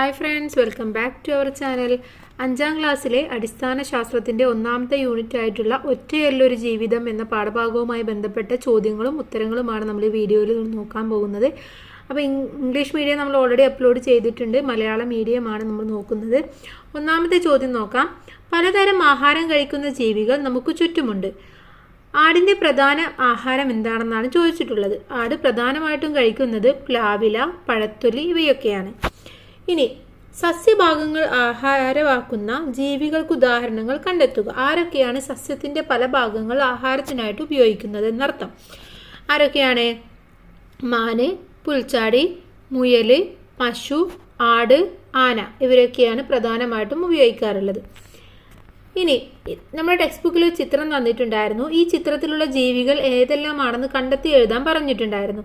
Hi friends welcome back to our channel അഞ്ചാം ക്ലാസ്സിലെ അടിസ്ഥാന ശാസ്ത്രത്തിന്റെ ഒന്നാമത്തെ യൂണിറ്റ് ആയിട്ടുള്ള ഒറ്റയല്ലൊരു ജീവിതം എന്ന പാഠഭാഗവുമായി ബന്ധപ്പെട്ട ചോദ്യങ്ങളും ഉത്തരങ്ങളുമാണ് നമ്മൾ ഈ വീഡിയോയിൽ നോക്കാൻ പോകുന്നത്. അപ്പോൾ ഇംഗ്ലീഷ് മീഡിയം നമ്മൾ ഓൾറെഡി അപ്ലോഡ് ചെയ്തിട്ടുണ്ട്. മലയാളം മീഡിയമാണ് നമ്മൾ നോക്കുന്നത്. ഒന്നാമത്തെ ചോദ്യം നോക്കാം. പലതരം ആഹാരം കഴിക്കുന്ന ജീവികൾ നമുക്ക് ചുറ്റുമുണ്ട്. ആടിന്റെ പ്രധാന ആഹാരം എന്താണെന്നാണ് ചോദിച്ചിട്ടുള്ളത്. ആട് പ്രധാനമായിട്ടും കഴിക്കുന്നത് പ്ലാവില പഴത്തൊലി ഇവയൊക്കെയാണ്. ഇനി സസ്യഭാഗങ്ങൾ ആഹാരമാക്കുന്ന ജീവികൾക്ക് ഉദാഹരണങ്ങൾ കണ്ടെത്തുക. ആരൊക്കെയാണ് സസ്യത്തിന്റെ പല ഭാഗങ്ങൾ ആഹാരത്തിനായിട്ട് ഉപയോഗിക്കുന്നത് എന്നർത്ഥം. ആരൊക്കെയാണ്? മാന് പുൽച്ചാടി മുയൽ പശു ആട് ആന ഇവരൊക്കെയാണ് പ്രധാനമായിട്ടും ഉപയോഗിക്കാറുള്ളത്. ഇനി നമ്മുടെ ടെക്സ്റ്റ് ബുക്കിൽ ഒരു ചിത്രം തന്നിട്ടുണ്ടായിരുന്നു. ഈ ചിത്രത്തിലുള്ള ജീവികൾ ഏതെല്ലാമാണെന്ന് കണ്ടെത്തി എഴുതാൻ പറഞ്ഞിട്ടുണ്ടായിരുന്നു.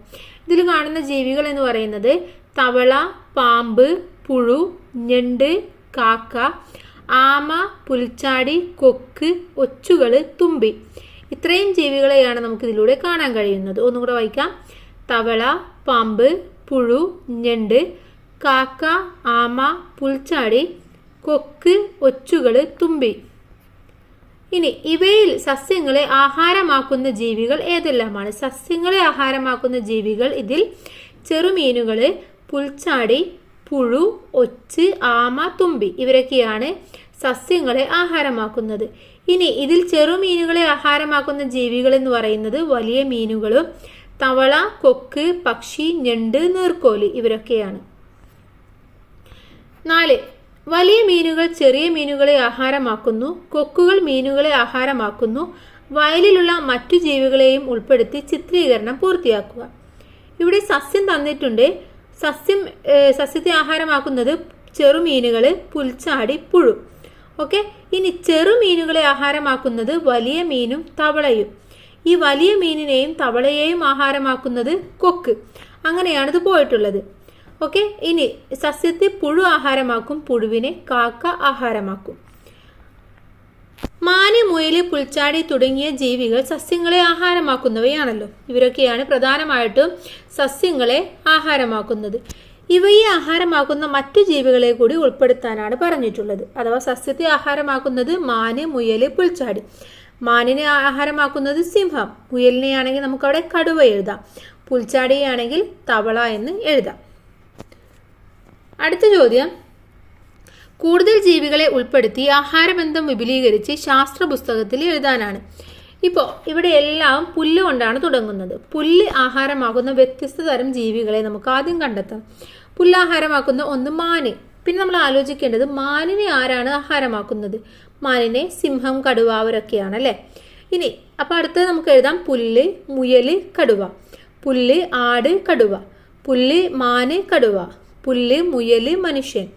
ഇതിൽ കാണുന്ന ജീവികൾ എന്ന് പറയുന്നത് തവള പാമ്പ് പുഴു ഞണ്ട് കാക്ക ആമ പുൽച്ചാടി കൊക്ക് ഒച്ചുകൾ തുമ്പി. ഇത്രയും ജീവികളെയാണ് നമുക്ക് ഇതിലൂടെ കാണാൻ കഴിയുന്നത്. ഒന്നും കൂടെ വായിക്കാം. തവള പാമ്പ് പുഴു ഞണ്ട് കാക്ക ആമ പുൽച്ചാടി കൊക്ക് ഒച്ചുകൾ തുമ്പി. ഇനി ഇവയിൽ സസ്യങ്ങളെ ആഹാരമാക്കുന്ന ജീവികൾ ഏതെല്ലാമാണ്? സസ്യങ്ങളെ ആഹാരമാക്കുന്ന ജീവികൾ ഇതിൽ ചെറുമീനുകൾ പുൽച്ചാടി പുഴു ഒച്ച് ആമ തുമ്പി ഇവരൊക്കെയാണ് സസ്യങ്ങളെ ആഹാരമാക്കുന്നത്. ഇനി ഇതിൽ ചെറുമീനുകളെ ആഹാരമാക്കുന്ന ജീവികൾ എന്ന് പറയുന്നത് വലിയ മീനുകളും തവള കൊക്ക് പക്ഷി ഞണ്ട് നീർക്കോലി ഇവരൊക്കെയാണ്. നാല് വലിയ മീനുകൾ ചെറിയ മീനുകളെ ആഹാരമാക്കുന്നു കൊക്കുകൾ മീനുകളെ ആഹാരമാക്കുന്നു വയലിലുള്ള മറ്റു ജീവികളെയും ഉൾപ്പെടുത്തി ചിത്രീകരണം പൂർത്തിയാക്കുക. ഇവിടെ സസ്യം തന്നിട്ടുണ്ട് സസ്യം സസ്യത്തെ ആഹാരമാക്കുന്നത് ചെറുമീനുകൾ പുൽച്ചാടി പുഴു. ഓക്കെ? ഇനി ചെറുമീനുകളെ ആഹാരമാക്കുന്നത് വലിയ മീനും തവളയും. ഈ വലിയ മീനിനെയും തവളയെയും ആഹാരമാക്കുന്നത് കൊക്ക്. അങ്ങനെയാണ് പോയിട്ടുള്ളത്. ഓക്കെ? ഇനി സസ്യത്തെ പുഴു ആഹാരമാക്കും പുഴുവിനെ കാക്ക ആഹാരമാക്കും. മാന് മുയൽ പുൽച്ചാടി തുടങ്ങിയ ജീവികൾ സസ്യങ്ങളെ ആഹാരമാക്കുന്നവയാണല്ലോ. ഇവരൊക്കെയാണ് പ്രധാനമായിട്ടും സസ്യങ്ങളെ ആഹാരമാക്കുന്നത്. ഇവയെ ആഹാരമാക്കുന്ന മറ്റു ജീവികളെ കൂടി ഉൾപ്പെടുത്താനാണ് പറഞ്ഞിട്ടുള്ളത്. അഥവാ സസ്യത്തെ ആഹാരമാക്കുന്നത് മാന് മുയൽ പുൽച്ചാടി. മാനിനെ ആഹാരമാക്കുന്നത് സിംഹം. മുയലിനെ ആണെങ്കിൽ നമുക്കവിടെ കടുവ എഴുതാം. പുൽച്ചാടിയാണെങ്കിൽ തവള എന്ന് എഴുതാം. അടുത്ത ചോദ്യം. കൂടുതൽ ജീവികളെ ഉൾപ്പെടുത്തി ആഹാരബന്ധം വിപുലീകരിച്ച് ശാസ്ത്ര പുസ്തകത്തിൽ എഴുതാനാണ്. ഇപ്പോൾ ഇവിടെ എല്ലാം പുല്ല് കൊണ്ടാണ് തുടങ്ങുന്നത്. പുല്ല് ആഹാരമാകുന്ന വ്യത്യസ്ത തരം ജീവികളെ നമുക്ക് ആദ്യം കണ്ടെത്താം. പുല്ലാഹാരമാക്കുന്ന ഒന്ന് മാന്. പിന്നെ നമ്മൾ ആലോചിക്കേണ്ടത് മാനിനെ ആരാണ് ആഹാരമാക്കുന്നത്? മാനിനെ സിംഹം കടുവ അവരൊക്കെയാണ് അല്ലേ? ഇനി അപ്പോൾ അടുത്തത് നമുക്ക് എഴുതാം പുല്ല് മുയൽ കടുവ. പുല്ല് ആട് കടുവ. പുല്ല് മാന് കടുവ. പുല്ല് മുയൽ മനുഷ്യൻ.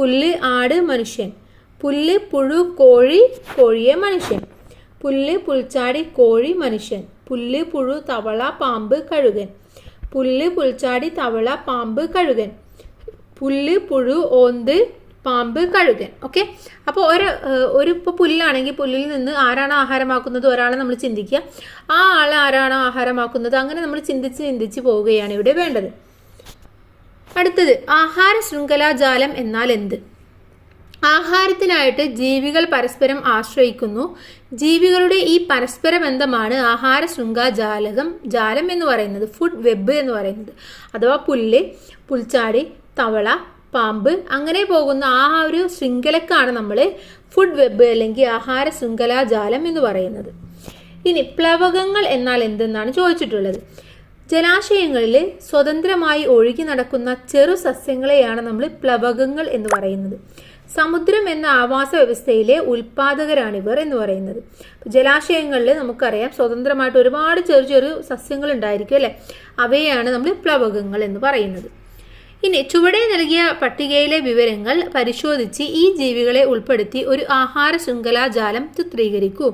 പുല്ല് ആട് മനുഷ്യൻ. പുല്ല് പുഴു കോഴി കോഴിയെ മനുഷ്യൻ. പുല്ല് പുൽച്ചാടി കോഴി മനുഷ്യൻ. പുല്ല് പുഴു തവള പാമ്പ് കഴുകൻ. പുല്ല് പുൽച്ചാടി തവള പാമ്പ് കഴുകൻ. പുല്ല് പുഴു ഓന്ത് പാമ്പ് കഴുകൻ. ഓക്കെ? അപ്പോൾ ഒരു ഒരു ഇപ്പോൾ പുല്ലാണെങ്കിൽ പുല്ലിൽ നിന്ന് ആരാണ് ആഹാരമാക്കുന്നത് ഒരാളെ നമ്മൾ ചിന്തിക്കുക. ആ ആൾ ആരാണ് ആഹാരമാക്കുന്നത്? അങ്ങനെ നമ്മൾ ചിന്തിച്ച് ചിന്തിച്ച് പോവുകയാണ് ഇവിടെ വേണ്ടത്. അടുത്തത് ആഹാര ശൃംഖലാജാലം എന്നാൽ എന്ത്? ആഹാരത്തിനായിട്ട് ജീവികൾ പരസ്പരം ആശ്രയിക്കുന്നു. ജീവികളുടെ ഈ പരസ്പര ബന്ധമാണ് ആഹാര ശൃംഖാജാലകം ജാലം എന്ന് പറയുന്നത് ഫുഡ് വെബ് എന്ന് പറയുന്നത്. അഥവാ പുല്ല് പുൽച്ചാടി തവള പാമ്പ് അങ്ങനെ പോകുന്ന ആ ഒരു ശൃംഖലക്കാണ് നമ്മൾ ഫുഡ് വെബ് അല്ലെങ്കിൽ ആഹാര ശൃംഖലാജാലം എന്ന് പറയുന്നത്. ഇനി പ്ലവകങ്ങൾ എന്നാൽ എന്തെന്നാണ് ചോദിച്ചിട്ടുള്ളത്? ജലാശയങ്ങളിൽ സ്വതന്ത്രമായി ഒഴുകി നടക്കുന്ന ചെറു സസ്യങ്ങളെയാണ് നമ്മൾ പ്ലവകങ്ങൾ എന്ന് പറയുന്നത്. സമുദ്രം എന്ന ആവാസ വ്യവസ്ഥയിലെ ഉൽപാദകരാണിവർ എന്ന് പറയുന്നത്. ജലാശയങ്ങളിൽ നമുക്കറിയാം സ്വതന്ത്രമായിട്ട് ഒരുപാട് ചെറു ചെറു സസ്യങ്ങൾ ഉണ്ടായിരിക്കും അല്ലേ? അവയാണ് നമ്മൾ പ്ലവകങ്ങൾ എന്ന് പറയുന്നത്. ഇനി ചുവടെ നൽകിയ പട്ടികയിലെ വിവരങ്ങൾ പരിശോധിച്ച് ഈ ജീവികളെ ഉൾപ്പെടുത്തി ഒരു ആഹാര ശൃംഖലാജാലം ചിത്രീകരിക്കൂ.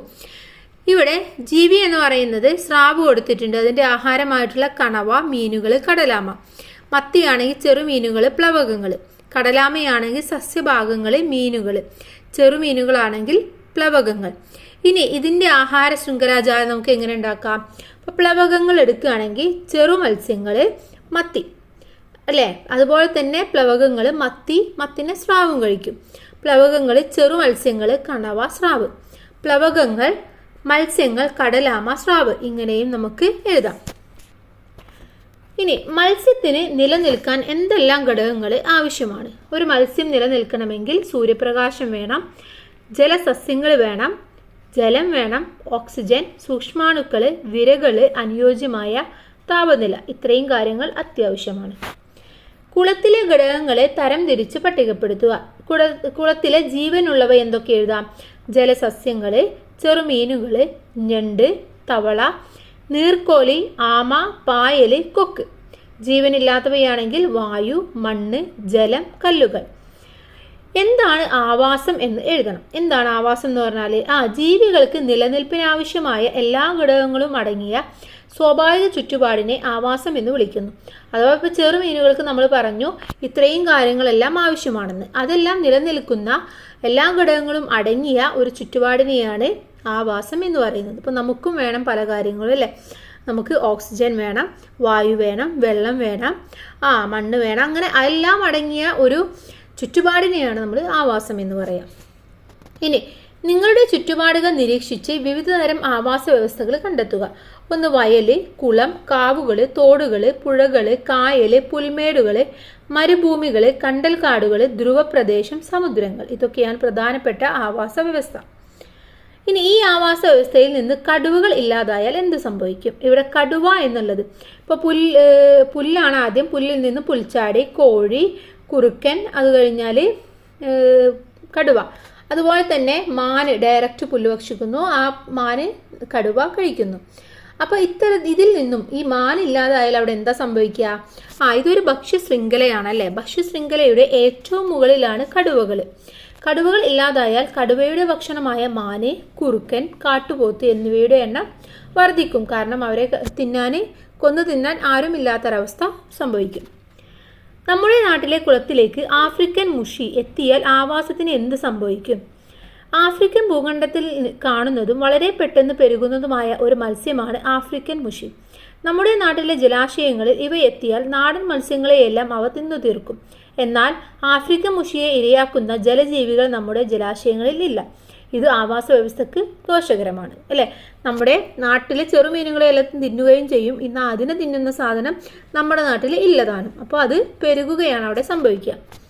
ഇവിടെ ജീവി എന്ന് പറയുന്നത് സ്രാവ് കൊടുത്തിട്ടുണ്ട്. അതിന്റെ ആഹാരമായിട്ടുള്ള കണവ മീനുകൾ കടലാമ. മത്തിയാണെങ്കിൽ ചെറുമീനുകൾ പ്ലവകങ്ങൾ. കടലാമയാണെങ്കിൽ സസ്യഭാഗങ്ങൾ മീനുകൾ. ചെറുമീനുകളാണെങ്കിൽ പ്ലവകങ്ങൾ. ഇനി ഇതിന്റെ ആഹാര ശൃംഖലാചാരം നമുക്ക് എങ്ങനെ ഉണ്ടാക്കാം? അപ്പോൾ പ്ലവകങ്ങൾ എടുക്കുകയാണെങ്കിൽ ചെറു മത്സ്യങ്ങൾ മത്തി. അല്ലേ? അതുപോലെ തന്നെ പ്ലവകങ്ങൾ മത്തി മത്തിനെ സ്രാവും കഴിക്കും. പ്ലവകങ്ങൾ ചെറു മത്സ്യങ്ങൾ കണവ സ്രാവ്. പ്ലവകങ്ങൾ മത്സ്യങ്ങൾ കടലാമ സ്രാവ് ഇങ്ങനെയും നമുക്ക് എഴുതാം. ഇനി മത്സ്യത്തിന് നിലനിൽക്കാൻ എന്തെല്ലാം ഘടകങ്ങൾ ആവശ്യമാണ്? ഒരു മത്സ്യം നിലനിൽക്കണമെങ്കിൽ സൂര്യപ്രകാശം വേണം ജലസസ്യങ്ങൾ വേണം ജലം വേണം ഓക്സിജൻ സൂക്ഷ്മാണുക്കൾ വിരകൾ അനുയോജ്യമായ താപനില ഇത്രയും കാര്യങ്ങൾ അത്യാവശ്യമാണ്. കുളത്തിലെ ഘടകങ്ങളെ തരം തരംതിരിച്ച് പട്ടികപ്പെടുത്തുക. കുള കുളത്തിലെ ജീവനുള്ളവ എന്തൊക്കെ എഴുതാം? ജലസസ്യങ്ങൾ ചെറുമീനുകൾ ഞണ്ട് തവള നീർക്കോലി ആമ പായൽ കൊക്ക്. ജീവനില്ലാത്തവയാണെങ്കിൽ വായു മണ്ണ് ജലം കല്ലുകൾ. എന്താണ് ആവാസം എന്ന് എഴുതണം. എന്താണ് ആവാസം എന്ന് പറഞ്ഞാൽ ആ ജീവികൾക്ക് നിലനിൽപ്പിനാവശ്യമായ എല്ലാ ഘടകങ്ങളും അടങ്ങിയ സ്വാഭാവിക ചുറ്റുപാടിനെ ആവാസം എന്ന് വിളിക്കുന്നു. അഥവാ ഇപ്പോൾ ചെറുമീനുകൾക്ക് നമ്മൾ പറഞ്ഞു ഇത്രയും കാര്യങ്ങളെല്ലാം ആവശ്യമാണെന്ന്. അതെല്ലാം നിലനിൽക്കുന്ന എല്ലാ ഘടകങ്ങളും അടങ്ങിയ ഒരു ചുറ്റുപാടിനെയാണ് ആവാസം എന്ന് പറയുന്നത്. ഇപ്പോൾ നമുക്കും വേണം പല കാര്യങ്ങളും അല്ലേ? നമുക്ക് ഓക്സിജൻ വേണം വായു വേണം വെള്ളം വേണം ആ മണ്ണ് വേണം. അങ്ങനെ എല്ലാം അടങ്ങിയ ഒരു ചുറ്റുപാടിനെയാണ് നമ്മൾ ആവാസം എന്ന് പറയാം. ഇനി നിങ്ങളുടെ ചുറ്റുപാടുകൾ നിരീക്ഷിച്ച് വിവിധ തരം ആവാസ വ്യവസ്ഥകൾ കണ്ടെത്തുക. ഒന്ന് വയൽ കുളം കാവുകൾ തോടുകൾ പുഴകൾ കായൽ പുൽമേടുകൾ മരുഭൂമികൾ കണ്ടൽക്കാടുകൾ ധ്രുവപ്രദേശം സമുദ്രങ്ങൾ. ഇതൊക്കെയാണ് പ്രധാനപ്പെട്ട ആവാസ വ്യവസ്ഥ. ഇനി ഈ ആവാസ വ്യവസ്ഥയിൽ നിന്ന് കടുവകൾ ഇല്ലാതായാൽ എന്ത് സംഭവിക്കും? ഇവിടെ കടുവ എന്നുള്ളത്. ഇപ്പോൾ പുല്ല് പുല്ലാണ് ആദ്യം പുല്ലിൽ നിന്ന് പുൽച്ചാടി കോഴി കുറുക്കൻ അത് കഴിഞ്ഞാൽ കടുവ. അതുപോലെ തന്നെ മാന് ഡയറക്റ്റ് പുല്ല് ഭക്ഷിക്കുന്നു. ആ മാന് കടുവ കഴിക്കുന്നു. അപ്പോൾ ഇത്തര ഇതിൽ നിന്നും ഈ മാനില്ലാതായാൽ അവിടെ എന്താ സംഭവിക്കുക? ആ ഇതൊരു ഭക്ഷ്യ ശൃംഖലയാണ് അല്ലേ? ഭക്ഷ്യ ശൃംഖലയുടെ ഏറ്റവും മുകളിലാണ് കടുവകൾ കടുവകൾ ഇല്ലാതായാൽ കടുവയുടെ ഭക്ഷണമായ മാന് കുറുക്കൻ കാട്ടുപോത്ത് എന്നിവയുടെ എണ്ണം വർദ്ധിക്കും. കാരണം അവരെ തിന്നാൻ കൊന്നു തിന്നാൻ ആരുമില്ലാത്തൊരവസ്ഥ സംഭവിക്കും. നമ്മുടെ നാട്ടിലെ കുളത്തിലേക്ക് ആഫ്രിക്കൻ മുഷി എത്തിയാൽ ആവാസത്തിന് എന്ത് സംഭവിക്കും? ആഫ്രിക്കൻ ഭൂഖണ്ഡത്തിൽ കാണുന്നതും വളരെ പെട്ടെന്ന് പെരുകുന്നതുമായ ഒരു മത്സ്യമാണ് ആഫ്രിക്കൻ മുഷി. നമ്മുടെ നാട്ടിലെ ജലാശയങ്ങളിൽ ഇവ എത്തിയാൽ നാടൻ മത്സ്യങ്ങളെയെല്ലാം അവ തിന്നു തീർക്കും. എന്നാൽ ആഫ്രിക്കൻ മുഷിയെ ഇരയാക്കുന്ന ജലജീവികൾ നമ്മുടെ ജലാശയങ്ങളിൽ ഇല്ല. ഇത് ആവാസ വ്യവസ്ഥക്ക് ദോഷകരമാണ് അല്ലേ? നമ്മുടെ നാട്ടിലെ ചെറുമീനുകളെ എല്ലാം തിന്നുകയും ചെയ്യും. ഇന്ന് അതിനെ തിന്നുന്ന സാധനം നമ്മുടെ നാട്ടിൽ ഇല്ലതാണ് അപ്പോൾ അത് പെരുകുകയാണ് അവിടെ സംഭവിക്കുക.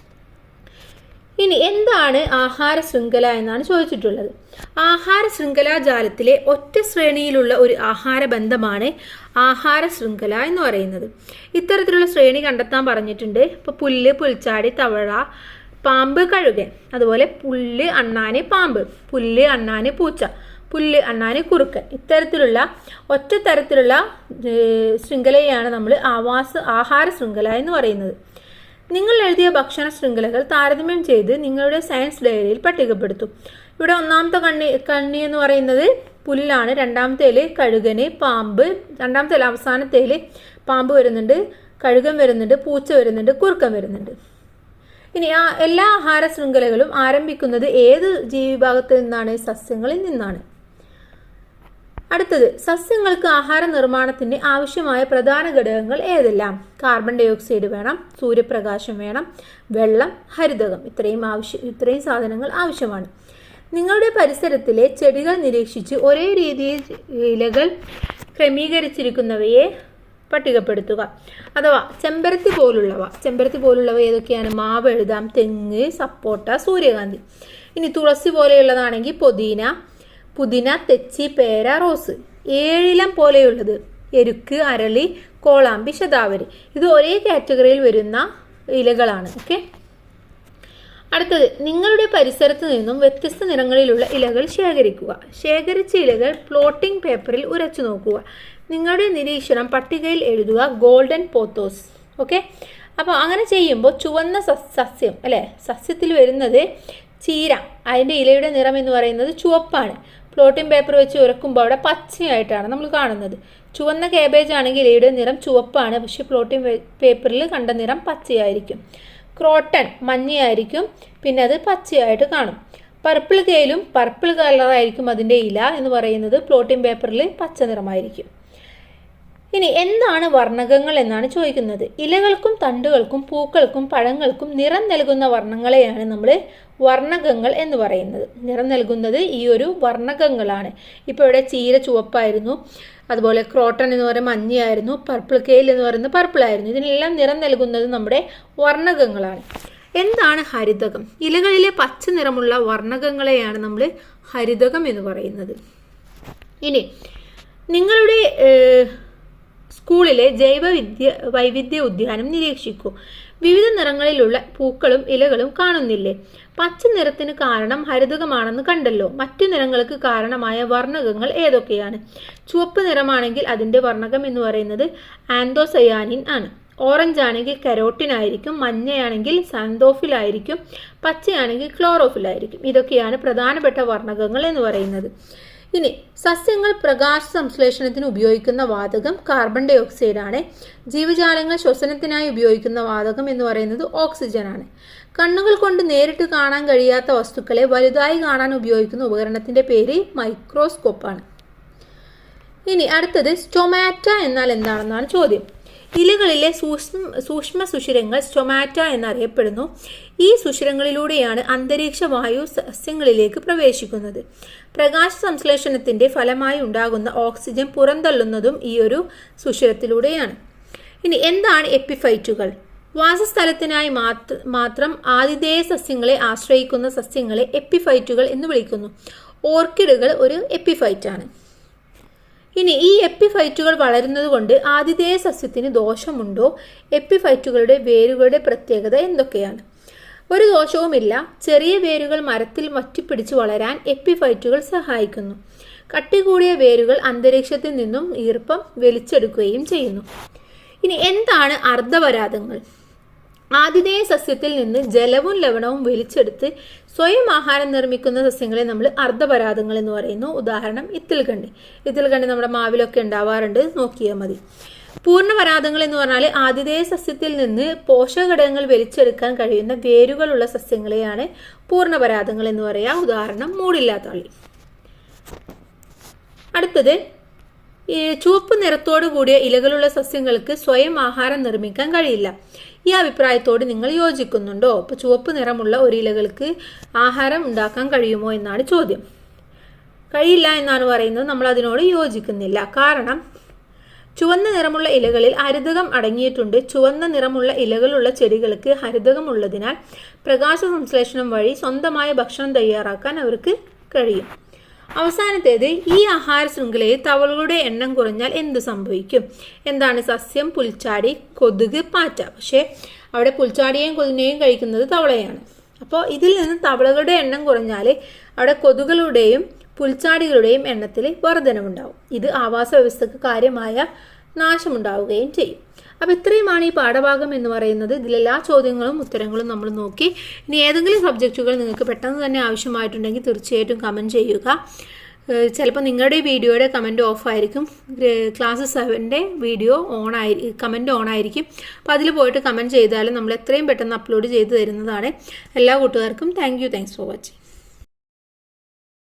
ഇനി എന്താണ് ആഹാര ശൃംഖല എന്നാണ് ചോദിച്ചിട്ടുള്ളത്. ആഹാര ശൃംഖലാ ജാലത്തിലെ ഒറ്റ ശ്രേണിയിലുള്ള ഒരു ആഹാര ബന്ധമാണ് ആഹാര ശൃംഖല എന്ന് പറയുന്നത്. ഇത്തരത്തിലുള്ള ശ്രേണി കണ്ടെത്താൻ പറഞ്ഞിട്ടുണ്ട്. ഇപ്പോൾ പുല്ല് പുൽച്ചാടി തവള പാമ്പ് കഴുകൻ അതുപോലെ പുല്ല് അണ്ണാന് പാമ്പ് പുല്ല് അണ്ണാന് പൂച്ച പുല്ല് അണ്ണാന് കുറുക്കൻ ഇത്തരത്തിലുള്ള ഒറ്റ തരത്തിലുള്ള ശൃംഖലയാണ് നമ്മൾ ആവാസ ആഹാര ശൃംഖല എന്ന് പറയുന്നത്. നിങ്ങൾ എഴുതിയ ഭക്ഷണ ശൃംഖലകൾ താരതമ്യം ചെയ്ത് നിങ്ങളുടെ സയൻസ് ഡയറിയിൽ പട്ടികപ്പെടുത്തും. ഇവിടെ ഒന്നാമത്തെ കണ്ണി കണ്ണി എന്ന് പറയുന്നത് പുല്ലാണ്. രണ്ടാമത്തേൽ കഴുകന് പാമ്പ് രണ്ടാമത്തെ അവസാനത്തേൽ പാമ്പ് വരുന്നുണ്ട് കഴുകൻ വരുന്നുണ്ട് പൂച്ച വരുന്നുണ്ട് കുറുക്കൻ വരുന്നുണ്ട്. ഇനി ആ എല്ലാ ആഹാര ശൃംഖലകളും ആരംഭിക്കുന്നത് ഏത് ജീവിഭാഗത്തിൽ നിന്നാണ്? സസ്യങ്ങളിൽ നിന്നാണ്. അടുത്തത് സസ്യങ്ങൾക്ക് ആഹാര നിർമ്മാണത്തിന് ആവശ്യമായ പ്രധാന ഘടകങ്ങൾ ഏതെല്ലാം? കാർബൺ ഡൈ ഓക്സൈഡ് വേണം സൂര്യപ്രകാശം വേണം വെള്ളം ഹരിതകം ഇത്രയും ആവശ്യം ഇത്രയും സാധനങ്ങൾ ആവശ്യമാണ്. നിങ്ങളുടെ പരിസരത്തിലെ ചെടികൾ നിരീക്ഷിച്ച് ഒരേ രീതിയിൽ ഇലകൾ ക്രമീകരിച്ചിരിക്കുന്നവയെ പട്ടികപ്പെടുത്തുക. അഥവാ ചെമ്പരത്തി പോലുള്ളവ ചെമ്പരത്തി പോലുള്ളവ ഏതൊക്കെയാണ്? മാവ് എഴുതാം തെങ്ങ് സപ്പോട്ട സൂര്യകാന്തി. ഇനി തുളസി പോലെയുള്ളതാണെങ്കിൽ പൊതീന പുതിന തെച്ചി പേര റോസ്. ഏഴിലം പോലെയുള്ളത്. എരുക്ക് അരളി കോളാമ്പി ശതാവരി. ഇത് ഒരേ കാറ്റഗറിയിൽ വരുന്ന ഇലകളാണ്. ഓക്കെ? അടുത്തത് നിങ്ങളുടെ പരിസരത്ത് നിന്നും വ്യത്യസ്ത നിറങ്ങളിലുള്ള ഇലകൾ ശേഖരിക്കുക. ശേഖരിച്ച ഇലകൾ പ്ലോട്ടിംഗ് പേപ്പറിൽ ഉരച്ചു നോക്കുക. നിങ്ങളുടെ നിരീക്ഷണം പട്ടികയിൽ എഴുതുക ഗോൾഡൻ പോത്തോസ് ഓക്കെ അപ്പോൾ അങ്ങനെ ചെയ്യുമ്പോൾ ചുവന്ന സസ്യം അല്ലേ? സസ്യത്തിൽ വരുന്നത് ചീര. അതിന്റെ ഇലയുടെ നിറം എന്ന് പറയുന്നത് ചുവപ്പാണ്. പ്ലോട്ടിംഗ് പേപ്പർ വെച്ച് ഉരക്കുമ്പോൾ അവിടെ പച്ചയായിട്ടാണ് നമ്മൾ കാണുന്നത്. ചുവന്ന കേബേജ് ആണെങ്കിൽ ഇലയുടെ നിറം ചുവപ്പാണ്. പക്ഷേ പ്ലോട്ടിംഗ് പേപ്പറിൽ കണ്ട നിറം പച്ചയായിരിക്കും. ക്രോട്ടൺ മഞ്ഞയായിരിക്കും. പിന്നെ അത് പച്ചയായിട്ട് കാണും. പർപ്പിൾ കെയിലും പർപ്പിൾ കളറായിരിക്കും അതിന്റെ ഇല എന്ന് പറയുന്നത്. പ്ലോട്ടിംഗ് പേപ്പറിൽ പച്ച നിറമായിരിക്കും. ഇനി എന്താണ് വർണകങ്ങൾ എന്നാണ് ചോദിക്കുന്നത്. ഇലകൾക്കും തണ്ടുകൾക്കും പൂക്കൾക്കും പഴങ്ങൾക്കും നിറം നൽകുന്ന വർണങ്ങളെയാണ് നമ്മൾ വർണകങ്ങൾ എന്ന് പറയുന്നത്. നിറം നൽകുന്നത് ഈ ഒരു വർണകങ്ങളാണ്. ഇപ്പോൾ ഇവിടെ ചീര ചുവപ്പായിരുന്നു അതുപോലെ ക്രോട്ടൺ എന്ന് പറയുന്ന മഞ്ഞയായിരുന്നു പർപ്പിൾ കെയിൽ എന്ന് പറയുന്നത് പർപ്പിൾ ആയിരുന്നു. ഇതിനെല്ലാം നിറം നൽകുന്നത് നമ്മുടെ വർണകങ്ങളാണ്. എന്താണ് ഹരിതകം? ഇലകളിലെ പച്ച നിറമുള്ള വർണകങ്ങളെയാണ് നമ്മൾ ഹരിതകം എന്ന് പറയുന്നത്. ഇനി നിങ്ങളുടെ സ്കൂളിലെ ജൈവവിദ്യ വൈവിധ്യ ഉദ്യാനം നിരീക്ഷിക്കൂ. വിവിധ നിറങ്ങളിലുള്ള പൂക്കളും ഇലകളും കാണുന്നില്ലേ? പച്ച നിറത്തിന് കാരണം ഹരിതകമാണെന്ന് കണ്ടല്ലോ. മറ്റു നിറങ്ങൾക്ക് കാരണമായ വർണകങ്ങൾ ഏതൊക്കെയാണ്? ചുവപ്പ് നിറമാണെങ്കിൽ അതിന്റെ വർണകം എന്ന് പറയുന്നത് ആന്തോസയാനിൻ ആണ്. ഓറഞ്ച് ആണെങ്കിൽ കരോട്ടിൻ ആയിരിക്കും മഞ്ഞയാണെങ്കിൽ സാന്തോഫിൽ ആയിരിക്കും പച്ചയാണെങ്കിൽ ക്ലോറോഫിൽ ആയിരിക്കും ഇതൊക്കെയാണ് പ്രധാനപ്പെട്ട വർണകങ്ങൾ എന്ന് പറയുന്നത്. ഇനി സസ്യങ്ങൾ പ്രകാശ സംശ്ലേഷണത്തിന് ഉപയോഗിക്കുന്ന വാതകം കാർബൺ ഡൈ ഓക്സൈഡ് ആണ്. ജീവജാലങ്ങൾ ശ്വസനത്തിനായി ഉപയോഗിക്കുന്ന വാതകം എന്ന് പറയുന്നത് ഓക്സിജൻ ആണ്. കണ്ണുകൾ കൊണ്ട് നേരിട്ട് കാണാൻ കഴിയാത്ത വസ്തുക്കളെ വലുതായി കാണാൻ ഉപയോഗിക്കുന്ന ഉപകരണത്തിന്റെ പേര് മൈക്രോസ്കോപ്പാണ് ഇനി അടുത്തത് സ്റ്റൊമാറ്റ എന്നാൽ എന്താണെന്നാണ് ചോദ്യം. ഇലകളിലെ സൂക്ഷ്മ സൂക്ഷ്മ സുഷിരങ്ങൾ സ്റ്റൊമാറ്റ എന്നറിയപ്പെടുന്നു. ഈ സുഷിരങ്ങളിലൂടെയാണ് അന്തരീക്ഷ വായു സസ്യങ്ങളിലേക്ക് പ്രവേശിക്കുന്നത്. പ്രകാശ സംശ്ലേഷണത്തിന്റെ ഫലമായി ഉണ്ടാകുന്ന ഓക്സിജൻ പുറന്തള്ളുന്നതും ഈ ഒരു സുഷിരത്തിലൂടെയാണ്. ഇനി എന്താണ് എപ്പിഫൈറ്റുകൾ? വാസസ്ഥലത്തിനായി മാത്ര ആതിഥേയ സസ്യങ്ങളെ ആശ്രയിക്കുന്ന സസ്യങ്ങളെ എപ്പിഫൈറ്റുകൾ എന്ന് വിളിക്കുന്നു. ഓർക്കിഡുകൾ ഒരു എപ്പിഫൈറ്റാണ്. ഇനി ഈ എപ്പിഫൈറ്റുകൾ വളരുന്നത് കൊണ്ട് ആതിഥേയ സസ്യത്തിന് ദോഷമുണ്ടോ? എപ്പിഫൈറ്റുകളുടെ വേരുകളുടെ പ്രത്യേകത എന്തൊക്കെയാണ്? ഒരു ദോഷവുമില്ല. ചെറിയ വേരുകൾ മരത്തിൽ മറ്റിപ്പിടിച്ച് വളരാൻ എപ്പിഫൈറ്റുകൾ സഹായിക്കുന്നു. കട്ടി കൂടിയ വേരുകൾ അന്തരീക്ഷത്തിൽ നിന്നും ഈർപ്പം വലിച്ചെടുക്കുകയും ചെയ്യുന്നു. ഇനി എന്താണ് അർദ്ധപരാതങ്ങൾ ആതിഥേയ സസ്യത്തിൽ നിന്ന് ജലവും ലവണവും വലിച്ചെടുത്ത് സ്വയം ആഹാരം നിർമ്മിക്കുന്ന സസ്യങ്ങളെ നമ്മൾ അർദ്ധപരാതങ്ങൾ എന്ന് പറയുന്നു. ഉദാഹരണം ഇത്തിൽകണ്ടി ഇത്തിൽകണ്ടി നമ്മുടെ മാവിലൊക്കെ ഉണ്ടാവാറുണ്ട്. നോക്കിയാൽ മതി. പൂർണപരാതങ്ങൾ എന്ന് പറഞ്ഞാൽ ആതിഥേയ സസ്യത്തിൽ നിന്ന് പോഷകഘടകങ്ങൾ വലിച്ചെടുക്കാൻ കഴിയുന്ന വേരുകളുള്ള സസ്യങ്ങളെയാണ് പൂർണപരാതങ്ങൾ എന്ന് പറയുക ഉദാഹരണം മൂടില്ലാത്തള്ളി അടുത്തത് ചുവപ്പ് നിറത്തോടു കൂടിയ ഇലകളുള്ള സസ്യങ്ങൾക്ക് സ്വയം ആഹാരം നിർമ്മിക്കാൻ കഴിയില്ല. ഈ അഭിപ്രായത്തോട് നിങ്ങൾ യോജിക്കുന്നുണ്ടോ? അപ്പോൾ ചുവപ്പ് നിറമുള്ള ഒരു ഇലകൾക്ക് ആഹാരം ഉണ്ടാക്കാൻ കഴിയുമോ എന്നാണ് ചോദ്യം. കഴിയില്ല എന്നാണ് പറയുന്നത്. നമ്മൾ അതിനോട് യോജിക്കുന്നില്ല. കാരണം ചുവന്ന നിറമുള്ള ഇലകളിൽ ഹരിതകം അടങ്ങിയിട്ടുണ്ട്. ചുവന്ന നിറമുള്ള ഇലകളുള്ള ചെടികൾക്ക് ഹരിതകം ഉള്ളതിനാൽ പ്രകാശ സംശ്ലേഷണം വഴി സ്വന്തമായ ഭക്ഷണം തയ്യാറാക്കാൻ അവർക്ക് കഴിയും. അവസാനത്തേത് ഈ ആഹാര ശൃംഖലയിൽ തവളുകളുടെ എണ്ണം കുറഞ്ഞാൽ എന്ത് സംഭവിക്കും? എന്താണ് സസ്യം പുൽച്ചാടി കൊതുക് പാറ്റ. പക്ഷേ അവിടെ പുൽച്ചാടിയെയും കൊതുകിനെയും കഴിക്കുന്നത് തവളയാണ്. അപ്പോൾ ഇതിൽ നിന്ന് തവളകളുടെ എണ്ണം കുറഞ്ഞാൽ അവിടെ കൊതുകളുടെയും പുൽച്ചാടികളുടെയും എണ്ണത്തിൽ വർധനവുണ്ടാവും. ഇത് ആവാസ വ്യവസ്ഥക്ക് കാര്യമായ നാശമുണ്ടാവുകയും ചെയ്യും. അപ്പോൾ ഇത്രയുമാണ് ഈ പാഠഭാഗം എന്ന് പറയുന്നത്. ഇതിലെല്ലാ ചോദ്യങ്ങളും ഉത്തരങ്ങളും നമ്മൾ നോക്കി. ഇനി ഏതെങ്കിലും സബ്ജക്റ്റുകൾ നിങ്ങൾക്ക് പെട്ടെന്ന് തന്നെ ആവശ്യമായിട്ടുണ്ടെങ്കിൽ തീർച്ചയായിട്ടും കമന്റ് ചെയ്യുക. ചിലപ്പോൾ നിങ്ങളുടെ വീഡിയോയുടെ കമന്റ് ഓഫ് ആയിരിക്കും. ക്ലാസ് സെവന്റെ വീഡിയോ ഓൺ ആയി കമന്റ് ഓൺ ആയിരിക്കും. അപ്പോൾ അതിൽ പോയിട്ട് കമന്റ് ചെയ്താലും നമ്മൾ എത്രയും പെട്ടെന്ന് അപ്ലോഡ് ചെയ്ത് തരുന്നതാണ്. എല്ലാ കൂട്ടുകാർക്കും thank you thanks for watching